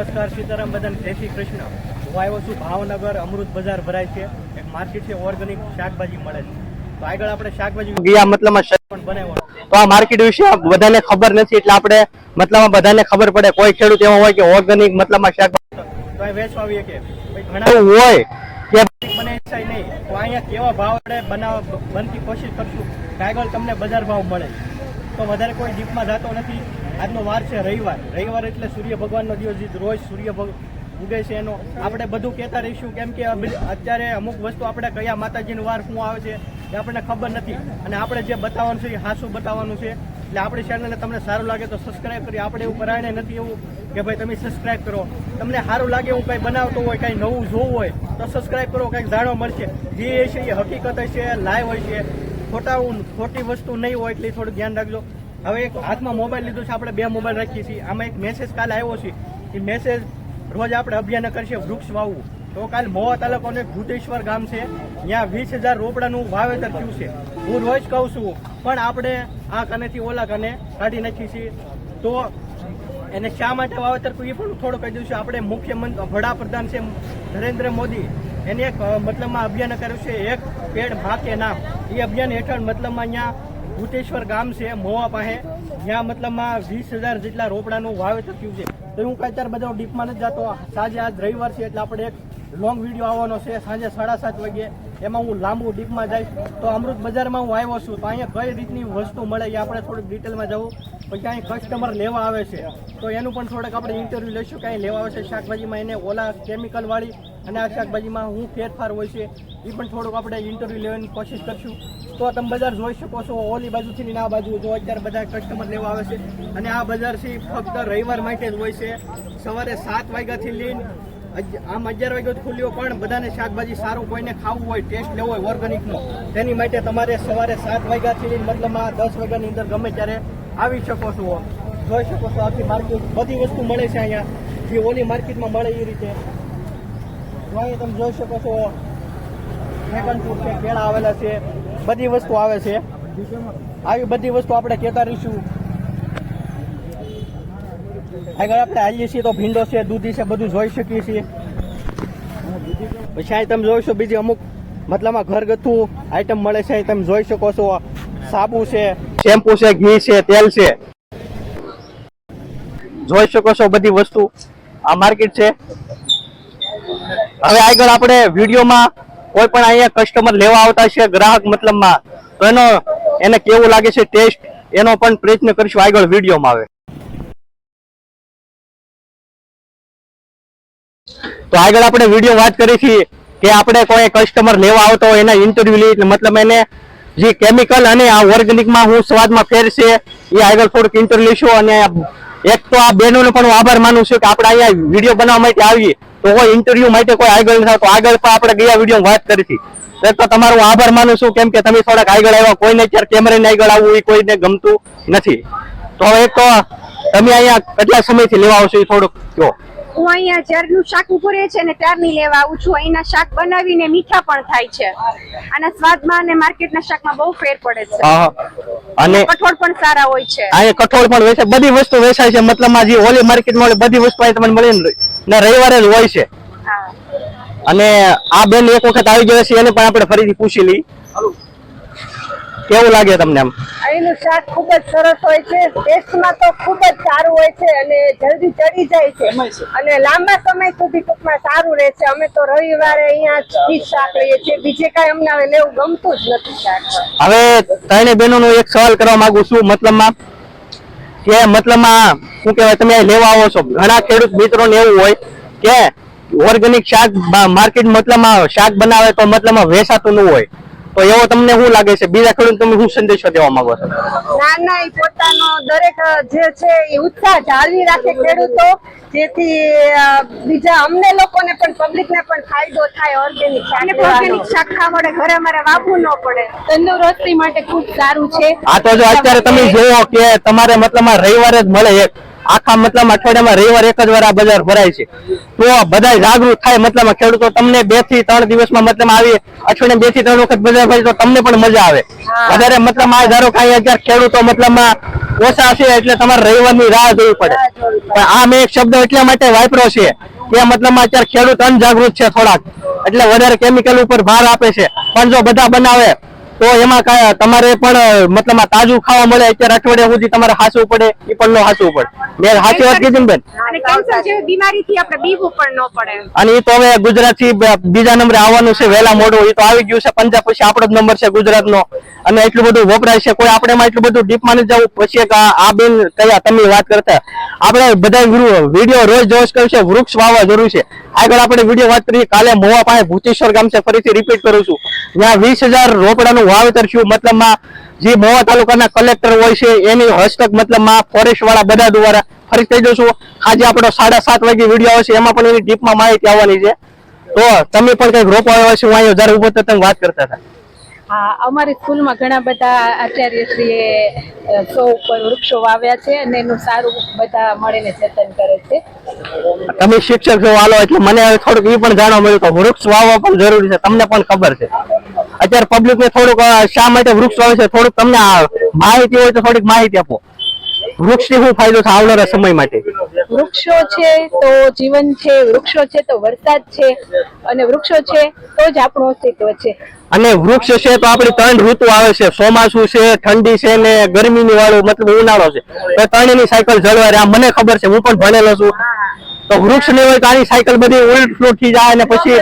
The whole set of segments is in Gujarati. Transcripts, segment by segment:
નમસ્કાર સીતારામ બધાને. જય શ્રી કૃષ્ણ. હું આવ્યો છું ભાવનગર અમૃત બજાર ભરાય છે. એક માર્કેટ છે ઓર્ગેનિક શાકભાજી મળે છે. તો આગળ આપણે શાકભાજી ગયા મતલબમાં પણ બનાવ્યો તો આ માર્કેટ વિશે બધાને ખબર નથી એટલે આપણે મતલબમાં બધાને ખબર પડે કોઈ ખેડૂત એવો હોય કે ઓર્ગેનિક મતલબમાં શાકભાજી તો વેચવા આવીએ કે ઘણા હોય કે મને ઈચ્છા નહીં. તો અહીંયા કેવા ભાવ આપણે બનાવ બનતી કોશિશ કરશું આગળ તમને બજાર ભાવ મળે. તો વધારે કોઈ ડીપમાં જતો નથી. આજનો વાર છે રવિવાર. રવિવાર એટલે સૂર્ય ભગવાનનો દિવસ રોજ સૂર્ય ઉગે છે એનો. આપણે બધું કહેતા રહીશું કેમ કે અત્યારે અમુક વસ્તુ આપણે કયા માતાજીનો વાર શું આવે છે એ આપણને ખબર નથી. અને આપણે જે બતાવવાનું છે એ હાસું બતાવવાનું છે. એટલે આપણી ચેનલને તમને સારું લાગે તો સબસ્ક્રાઈબ કરી. આપણે એવું પરાયણે નથી એવું કે ભાઈ તમે સબસ્ક્રાઈબ કરો. તમને સારું લાગે એવું કંઈ બનાવતો હોય, કંઈ નવું જોવું હોય, તો સબસ્ક્રાઈબ કરો, કંઈક જાણવા મળશે. જે છે એ હકીકત છે લાઈવ હોય છે ખોટા ખોટી વસ્તુ નહીં હોય એટલે થોડું ધ્યાન રાખજો. હવે એક હાથમાં મોબાઈલ લીધો છે, આપણે બે મોબાઈલ રાખીએ છીએ. આમાં એક મેસેજ કાલે આવ્યો છે. એ મેસેજ રોજ આપણે અભિયાન કરશે વૃક્ષ વાવવું. તો કાલ મોવા તાલુકાનું ભૂતેશ્વર ગામ છે. ત્યાં વીસ હજાર રોપડાનું વાવેતર થયું છે. હું રોજ કહું છું, પણ આપણે આ કનેથી ઓલા કને કાઢી નાખીએ છીએ. તો એને શા માટે વાવેતર એ પણ થોડું કહી દઉં છું. આપણે મુખ્યમંત્રી વડાપ્રધાન છે નરેન્દ્ર મોદી. એને એક મતલબમાં અભિયાન કર્યું છે, એક પેડ ભાકે નામ. એ અભિયાન હેઠળ મતલબમાં અહીંયા ભૂતેશ્વર ગામ છે, મોવા પાસે. ત્યાં મતલબમાં વીસ હજાર જેટલા રોપડાનું વાવેતર થયું છે. તો હું કાંઈ અત્યારે બધા ડીપમાં નથી જતો. સાંજે આજ રવિવાર છે એટલે આપણે એક લોંગ વીડિયો આવવાનો છે. સાંજે સાડા સાત વાગે એમાં હું લાંબુ ડીપમાં જઈશ. તો અમૃત બજારમાં હું આવ્યો છું. તો અહીંયા કઈ રીતની વસ્તુ મળે એ આપણે થોડુંક ડિટેલમાં જવું પછી અહીં કસ્ટમર લેવા આવે છે. તો એનું પણ થોડુંક આપણે ઇન્ટરવ્યૂ લઈશું. કાંઈ લેવા આવે છે? શાકભાજીમાં એને ઓલા કેમિકલ વાળી અને આ શાકભાજીમાં હું ફેરફાર હોય છે, એ પણ થોડુંક આપણે ઇન્ટરવ્યૂ લેવાની કોશિશ કરશું. તો તમે બજાર જોઈ શકો છો, ઓલી બાજુથી ને આ બાજુ, જો અત્યારે બધા કસ્ટમર લેવા આવે છે. અને આ બજાર છે ફક્ત રવિવાર માટે જ હોય છે. સવારે સાત વાગ્યાથી લઈને આમ અગિયાર વાગ્યા સુધી ખુલ્યો, પણ બધાને શાકભાજી સારું કોઈને ખાવું હોય ટેસ્ટ લેવો હોય ઓર્ગેનિકનો તેની માટે તમારે સવારે સાત વાગ્યાથી લઈને, મતલબ આ દસ વાગ્યાની અંદર ગમે ત્યારે આવી શકો છો. જોઈ શકો છો, આખી માર્કેટ બધી વસ્તુ મળે છે અહીંયા. જે ઓલી માર્કેટમાં મળે એ રીતે. જો અહીંયા તમે જોઈ શકો છો ડ્રેગન ફ્રૂટ છે, કેળા આવેલા છે, બધી વસ્તુ આવે છે. આવી બધી વસ્તુ આપણે કહેતા રહીશું. આગળ આપણે આવીએ છીએ તો ભીંડો છે, દૂધી છે, બધું જોઈ શકીએ છીએ. પછી અહીં તમે જોઈશો બીજી અમુક મતલબમાં ઘરગથ્થુ આઈટમ મળે છે, અહીં તમે જોઈ શકો છો. સાબુ છે શેમ્પુ છે, ઘી છે, તેલ છે. જોઈ શકો છો બધી વસ્તુ. આ માર્કેટ છે. હવે આગળ આપણે વિડીયોમાં કોઈ પણ અહીંયા કસ્ટમર લેવા આવતા છે ગ્રાહક મતલબમાં, તો એનો, એને કેવું લાગે છે ટેસ્ટ એનો પણ પ્રયત્ન કરીશું આગળ વિડીયોમાં આવે તો આગળ આપણે વીડિયો વાત કરી છીએ કે આપણે કોઈ કસ્ટમર લેવા આવતો હોય એના ઇન્ટરવ્યુ લઈ મતલબ એને જે કેમિકલ અને આ ઓર્ગેનિકમાં હું સ્વાદમાં ફેર છે એ આગળ થોડુંક ઇન્ટરવ્યુ લઈશું. અને એક તો આ બહેનોનો પણ હું આભાર માનું છું કે આપણે અહીંયા વીડિયો બનાવવા માટે આવીએ. તો કોઈ ઇન્ટરવ્યુ માટે કોઈ આગળ ન તો આગળ પણ આપણે ગયા વીડિયો વાત કરી એક તો તમારો આભાર માનું છું, કેમ કે તમે થોડાક આગળ આવ્યા, કોઈને અત્યારે કેમેરાને આગળ આવવું એ કોઈને ગમતું નથી. તો એક તો તમે અહીંયા કેટલા સમયથી લેવા આવશો એ થોડુંક કહો. હું અહીંયા જ્યારનું શાક ઉભું રહે છે ને ત્યારની લેવા આવું છું. અહીંના શાક બનાવીને મીઠા પણ થાય છે. આના સ્વાદમાં અને માર્કેટના શાકમાં બહુ ફેર પડે છે. અને કઠોળ પણ સારા હોય છે. અહીંયા કઠોળ પણ વેચાય. બધી વસ્તુ વેચાય છે. મતલબ આ જે ઓલી માર્કેટમાં બધી વસ્તુ અહીં તમને મળે ને ને રવિવારે જ હોય છે. અને આ બેન એક વખત આવી ગયા છે એને પણ આપણે ફરીથી પૂછી લઈ કેવું લાગે તમને આમ અહીંનું શાક ખૂબ જ સરસ હોય છે. ટેસ્ટમાં તો ખૂબ જ સારું હોય છે અને જલ્દી ચડી જાય છે. અને લાંબા સમય સુધી ટૂંકમાં સારું રહે છે. અમે તો રવિવારે અહીંયા જ શાક લઈએ છીએ. બીજે કાંઈ અમને હવે લેવું ગમતું જ નથી શાક. હવે ત્રણે બહેનોનો એક સવાલ કરવા માંગુ છું મતલબમાં. કે મતલબમાં શું કહેવાય તમે લેવા આવો છો. ઘણા ખેડૂત મિત્રોને એવું હોય કે ઓર્ગેનિક શાક માર્કેટ મતલબમાં શાક બનાવે તો મતલબમાં વેચાતું ન હોય. તો એવો તમને શું લાગે છે? બીજા ખેડૂત તમે શું સંદેશો દેવા માંગો છો? ના ના પોતાનો દરેક જે છે એ ઉત્સાહ જાળવી રાખે ખેડૂતો જેથી બીજા અમને લોકોને પણ પબ્લિકને પણ ફાયદો થાય ઓર્ગેનિક અને ઓર્ગેનિક શાક ખાવા ઘરે અમારે વાવવું ન પડે. તંદુરસ્તી માટે ખૂબ સારું છે. આ તો જો અત્યારે તમે જોવો કે તમારે મતલબ રવિવારે જ મળે એક આખા મતલબ અઠવાડિયામાં રવિવાર એક જ વાર આ બજાર ભરાય છે. તો બધા જાગૃત થાય મતલબ ખેડૂતો તમને બેથી ત્રણ દિવસમાં મતલબ આવી અઠવાડિયા બેથી ત્રણ વખત બજાર ભરાય તો તમને પણ મજા આવે. વધારે મતલબ આ ધારો કે અત્યારે ખેડૂતો મતલબમાં ઓછા છે એટલે તમારે રવિવારની રાહ જોવી પડે. પણ આ મેં એક શબ્દ એટલા માટે વાપરો છે કે મતલબમાં અત્યારે ખેડૂત અનજાગૃત છે થોડાક. એટલે વધારે કેમિકલ ઉપર ભાર આપે છે. પણ જો બધા બનાવે તો એમાં તમારે પણ મતલબ તાજું ખાવા મળે અત્યારે અઠવાડિયા સુધી તમારે હાસવું પડે એ પણ ન હાસવું પડે. મેં સાચી વાત કીધી ને બેન? અને ન એ તો હવે ગુજરાતથી બીજા નંબરે આવવાનું છે વહેલા મોડું. એ તો આવી ગયું છે પંજાબ પછી આપણો જ નંબર છે ગુજરાતનો. અને એટલું બધું વપરાય છે. કોઈ આપણે એમાં એટલું બધું ડીપમાં નથી જવું. પછી આ બેન કયા તમે વાત કરતા. આપણે બધા વીડિયો રોજ જોશ કર્યું છે વૃક્ષ વાવવા જરૂર છે. આગળ આપણે વીડિયો વાત કરીએ. કાલે મોવા પાસે ભૂતેશ્વર ગામ છે. ફરીથી રિપીટ કરું છું. ત્યાં વીસ હજાર રોપડાનું વાવેતર શું? મતલબમાં જે મોવા તાલુકાના કલેક્ટર હોય છે એની હસ્તક મતલબમાં ફોરેસ્ટ વાળા બધા દ્વારા ફરી કહી દઉં છું આજે આપણો સાડા સાત વાગે વીડિયો આવશે એમાં પણ એની ડીપમાં માહિતી આવવાની છે. તો તમે પણ કંઈક રોપો આવ્યો છે હું અહીંયા જ્યારે ઊભો તો તમે વાત કરતા હતા. હા અમારી સ્કૂલમાં ઘણા બધા આચાર્યશ્રીએ સો ઉપર વૃક્ષો વાવ્યા છે અને એનું સારું બધા મળીને જતન કરે છે. તમે શિક્ષક છો વાલો એટલે મને થોડુંક એ પણ જાણવા મળ્યું કે વૃક્ષ વાવવા પણ જરૂરી છે તમને પણ ખબર છે. અત્યારે પબ્લિક ને થોડુંક શા માટે વૃક્ષ વાવે છે થોડુંક તમને માહિતી હોય તો થોડીક માહિતી આપો. વૃક્ષથી શું ફાયદો થાય આવનારા સમય માટે? વૃક્ષો છે તો જીવન છે વૃક્ષો છે તો વરસાદ છે અને વૃક્ષો છે તો જ આપણું અસ્તિત્વ છે. અને વૃક્ષ છે તો આપણી ત્રણ ઋતુ આવે છે. ચોમાસું છે ઠંડી છે ને ગરમીની વાળું મતલબ ઉનાળો છે. તો ત્રણેયની સાયકલ જળવાય. આ મને ખબર છે હું પણ ભણેલો છું. તો વૃક્ષ ને હોય તારી સાયકલ બધી ફ્લુટ થઈ જાય અને પછી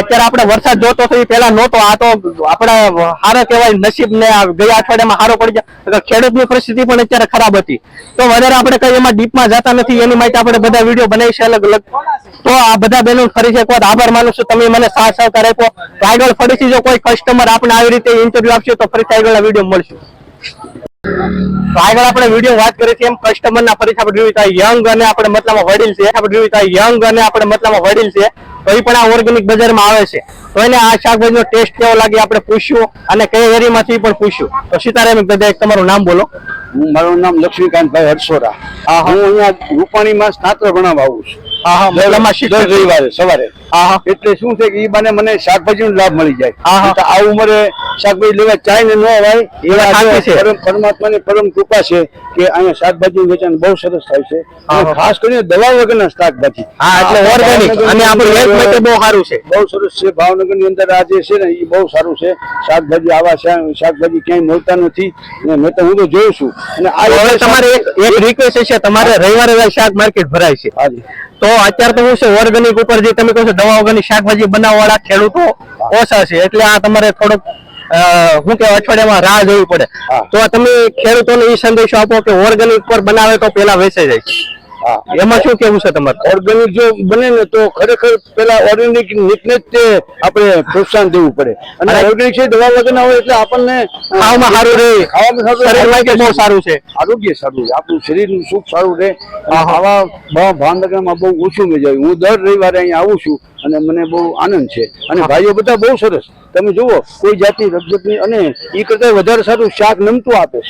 અત્યારે આપણે વરસાદ જોતો તો એ પેલા નહોતો આ તો આપણા હારો કહેવાય નસીબ ને આ ગયા અઠવાડિયામાં હારો પડી જાય. ખેડૂત ખેડૂતની પરિસ્થિતિ પણ અત્યારે ખરાબ હતી. તો વધારે આપણે કઈ એમાં ડીપમાં જતા નથી એની માટે આપણે બધા વીડિયો બનાવી છે અલગ અલગ તો આ બધા બહેનો ફરી એક વાર આભાર માનું છું. તમે મને સાથ સહકાર આપ્યો. તો આગળ ફરીથી જો કોઈ કસ્ટમર આપણે આવી રીતે ઇન્ટરવ્યુ આપશે તો ફરીથી આગળના વીડિયો મળશું. તો આગળ આપણે વીડિયો વાત કરી હતી એમ કસ્ટમર ના પરીક્ષા આપણે જોયું યંગ અને આપણે મતલબમાં વડીલ છે. આપણે જોયું યંગ અને આપણે મતલબમાં વડીલ છે. તો એ પણ આ ઓર્ગેનિક બજારમાં આવે છે. તો એને આ શાકભાજીનો ટેસ્ટ કેવો લાગે આપણે પૂછ્યું અને કઈ એરીમાંથી પણ પૂછ્યું. તો સીતારામ દાદા એક તમારું નામ બોલો. મારું નામ લક્ષ્મીકાંતભાઈ હરસોરા. હા, હા. અહીંયા રૂપાણીમાં સ્નાતક ભણાવવા આવું છું. હા હા. રવિવારે સવારે. એટલે શું છે કે ઈ બાને મને શાકભાજીનો લાભ મળી જાય. આ ઉંમરે શાકભાજી લેવા ચાય ને ન હોય એવા. પરમ પરમાત્માની પરમ કૃપા છે કે અહીંયા શાકભાજી વેચાણ બહુ સરસ થાય છે. ખાસ કરીને દવા વગરના શાકભાજી. હા એટલે ઓર્ગેનિક અને આપણું હેલ્થ માટે બહુ સારું છે. બહુ સરસ છે. ભાવનગરની અંદર આજે છે ને એ બહુ સારું છે. શાકભાજી આવા શાકભાજી ક્યાંય મળતા નથી. ને મેં તો હું તો જોઉં છું. અને આ તમારે એક રિક્વેસ્ટ છે તમારે રવિવારે શાક માર્કેટ ભરાય છે. તો અત્યારે તો હું છે ઓર્ગેનિક ઉપર જે તમે કહો છો દવા વગરની શાકભાજી બનાવવા વાળા ખેડૂતો ઓછા છે. એટલે આ તમારે થોડોક હું કે અઠવાડિયામાં રાહ જોવી પડે. તો તમે ખેડૂતોને એ સંદેશો આપો કે ઓર્ગેનિક પર બનાવે તો પેલા વેચાઈ જાય. એમાં શું કેવું છે તમારે? ઓર્ગેનિક જો બને ને તો ખરેખર પેલા ઓર્ગેનિક નીતને જ તે આપણે પ્રોત્સાહન દેવું પડે. અને ઓર્ગેનિક છે દવા વગરના હોય એટલે આપણને ખાવામાં સારું રહે. ખાવામાં સારું બહુ સારું છે. આરોગ્ય સારું છે આપણું શરીરનું સુખ સારું રહે. આવા ભાવનગરમાં બહુ ઓછું આવી હું દર રવિવારે અહીંયા આવું છું. અને મને બહુ આનંદ છે. અને ભાઈઓ બધા બહુ સરસ. તમે જુઓ કોઈ જાતિ રબજતની અને એ કરતા વધારે સારું શાક નમતું આપે.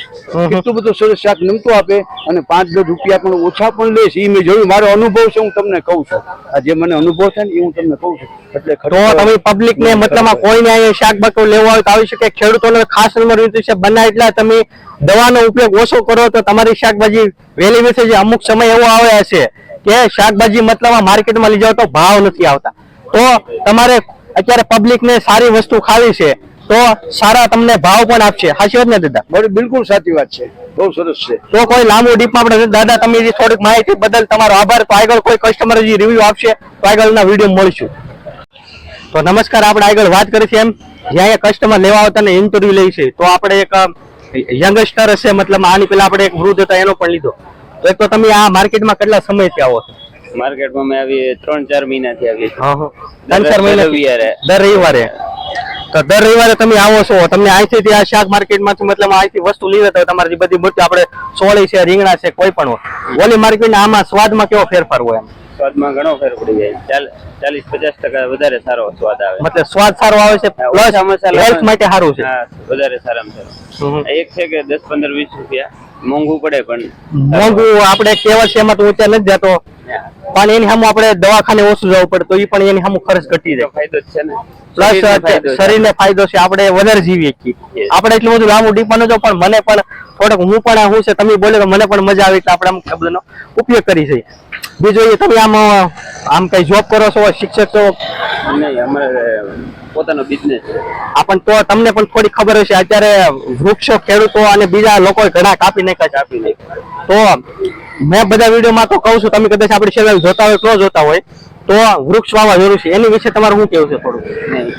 કેટલું બધું સરસ શાક નમતું આપે અને પાંચ દસ રૂપિયા પણ ઓછા પણ લે છે. એ મેં જોયું મારો અનુભવ છે હું તમને કહું છું. આ જે મને અનુભવ છે ને એ હું તમને કહું છું. એટલે તો તમે પબ્લિક ને મતલબ કોઈને અહીંયા શાક બકો લેવા હોય તો આવી શકે. ખેડૂતોને ખાસ નંબર છે બના એટલા તમે દવાનો ઉપયોગ ઓછો કરો તો તમારી શાકભાજી વહેલી વેસે અમુક સમય એવો આવે છે કે શાકભાજી મતલબ માર્કેટમાં લઈ જાવ તો ભાવ નથી આવતા. તો તમારે અત્યારે પબ્લિક ને સારી વસ્તુ ખાવી છે તો સારા તમને ભાવ પણ આપશે. સાચી વાત ને દાદા? મારી બિલકુલ સાચી વાત છે. બહુ સરસ છે. તો કોઈ લાંબુ ડીપમાં આપણે દાદા તમે જે થોડીક માહિતી બદલ તમારો આભાર. તો આગળ કોઈ કસ્ટમર જે રિવ્યુ આપશે તો આગળના વીડિયો મળશું. તો નમસ્કાર આપણે આગળ વાત કરી છે એમ. જ્યાં એ કસ્ટમર લેવા આવતા ને ઇન્ટરવ્યુ લે છે તો આપણે એક યંગસ્ટર હશે મતલબ આની પેલા આપણે એક વૃદ્ધ હતા એનો પણ લીધો. તો એક તો તમે આ માર્કેટમાં કેટલા સમયથી આવો છો? માર્કેટમાં મેં આવી ત્રણ ચાર મહિનાથી આવી ત્રણ ચાર મહિના રવિવારે. દર રવિવારે? તો દર રવિવારે તમે આવો છો. તમને અહીંથી ત્યાં શાક માર્કેટમાંથી મતલબ અહીંથી વસ્તુ લીધે તો તમારી બધી મોટી આપણે સોળી છે રીંગણા છે કોઈ પણ હોય. ઓલી માર્કેટના આમાં સ્વાદમાં કેવો ફેરફાર હોય એમ? સ્વાદમાં ઘણો ફેર પડી જાય. ચાલીસ પચાસ ટકા વધારે સારો સ્વાદ આવે. મતલબ સ્વાદ સારો આવે છે પ્લસ હેલ્થ માટે સારું છે. વધારે સારામાં સારું. એક છે કે દસ પંદર વીસ રૂપિયા. મોંઘું પડે પણ મોંઘું આપણે કહેવત છે એમાં તો ઊંચા નથી જતો. પણ એની સામે આપણે દવાખાને ઓછું જવું પડે તો એ પણ એની સામે ખર્ચ ઘટી જાય. ફાયદો છે ને. પ્લસ શરીરને ફાયદો છે. આપણે વધારે જીવીએ છીએ. આપણે એટલું બધું લાંબુ ડીપ ન જો પણ મને પણ થોડોક હું પણ હું છે તમે બોલ્યો તો મને પણ મજા આવી એટલે આપણે અમુક શબ્દનો ઉપયોગ કરી છે. બીજું તમે આમ આમ કઈ જોબ કરો છો શિક્ષક છો? નહીં અમારે પોતાનો બિઝનેસ આપણ તો તમને પણ થોડી ખબર હશે અત્યારે વૃક્ષો ખેડૂતો અને બીજા લોકો ઘણા કાપી નાખ્યા છે આપી તો મેં બધા વિડીયોમાં તો કહું છું તમે કદાચ આપણી ચેનલ જોતા હોય તો જોતા હોય તો વૃક્ષ વાવવા જરૂર છે. એની વિશે તમારું શું કેવું છે થોડું?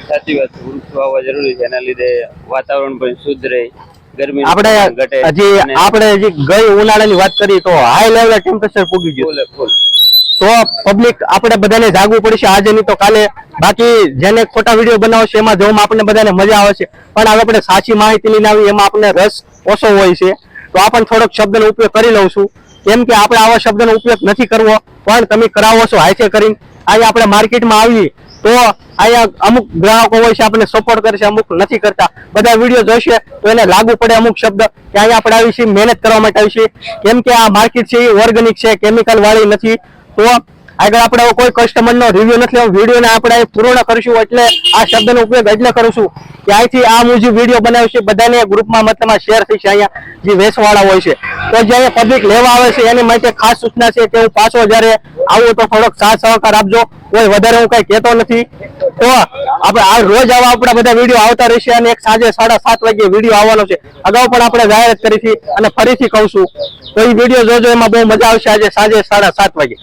સાચી વાત વૃક્ષ વાવવા જરૂરી છે. એના લીધે વાતાવરણ પણ શુદ્ધ રહે ગરમી આપણે હજી આપણે હજી ગઈ ઉનાળાની વાત કરી તો હાઈ લેવલે ટેમ્પરેચર પૂગી ગયું. તો પબ્લિક આપણે બધાને જાગવું પડશે. આજે નહીં તો કાલે બાકી જેને ખોટા વીડિયો બનાવશે એમાં જોવામાં આપણને બધાને મજા આવે છે પણ હવે આપણે સાચી માહિતી લઈને આવી, એમાં આપણને રસ ઓછો હોય છે. તો આ પણ થોડોક શબ્દનો ઉપયોગ કરી લઉં છું. કેમ કે આપણે આવા શબ્દનો ઉપયોગ નથી કરવો, પણ તમે કરાવો છો હાઈસે કરીને. અહીંયા આપણે માર્કેટમાં આવીએ તો અહીંયા અમુક ગ્રાહકો હોય છે, આપણને સપોર્ટ કરે છે અમુક નથી કરતા. બધા વીડિયો જોશે તો એને લાગુ પડે અમુક શબ્દ કે અહીંયા આપણે આવી છીએ, મહેનત કરવા માટે આવી છીએ. કેમ કે આ માર્કેટ છે, એ ઓર્ગેનિક છે કેમિકલ વાળી નથી. તો આગળ આપણે કોઈ કસ્ટમર નો રિવ્યુ નથી વિડીયોને આપણે પૂર્ણ કરીશું એટલે આ શબ્દનો ઉપયોગ એટલે કરીશું કે અહીંથી આ મુજબ વીડિયો બનાવશે બધાને ગ્રુપમાં મતલબમાં શેર થશે અહીંયા જે વેચવાળા હોય છે. તો જે અહીંયા પબ્લિક લેવા આવે છે, એની માટે ખાસ સૂચના છે કે હું પાછો જ્યારે આવું તો થોડોક સાથ સહકાર આપજો, કોઈ વધારે હું કઈ કહેતો નથી. તો આપણે આ રોજ આવા આપણા બધા વીડિયો આવતા રહેશે અને એક સાંજે સાડા સાત વાગે વીડિયો આવવાનો છે. અગાઉ પણ આપણે જાહેરાત કરી અને ફરીથી કહું છું, તો એ વીડિયો જોજો, એમાં બહુ મજા આવશે આજે સાંજે સાડા સાત વાગે.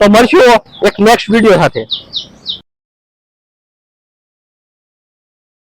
તો મળશું એક નેક્સ્ટ વીડિયો સાથે.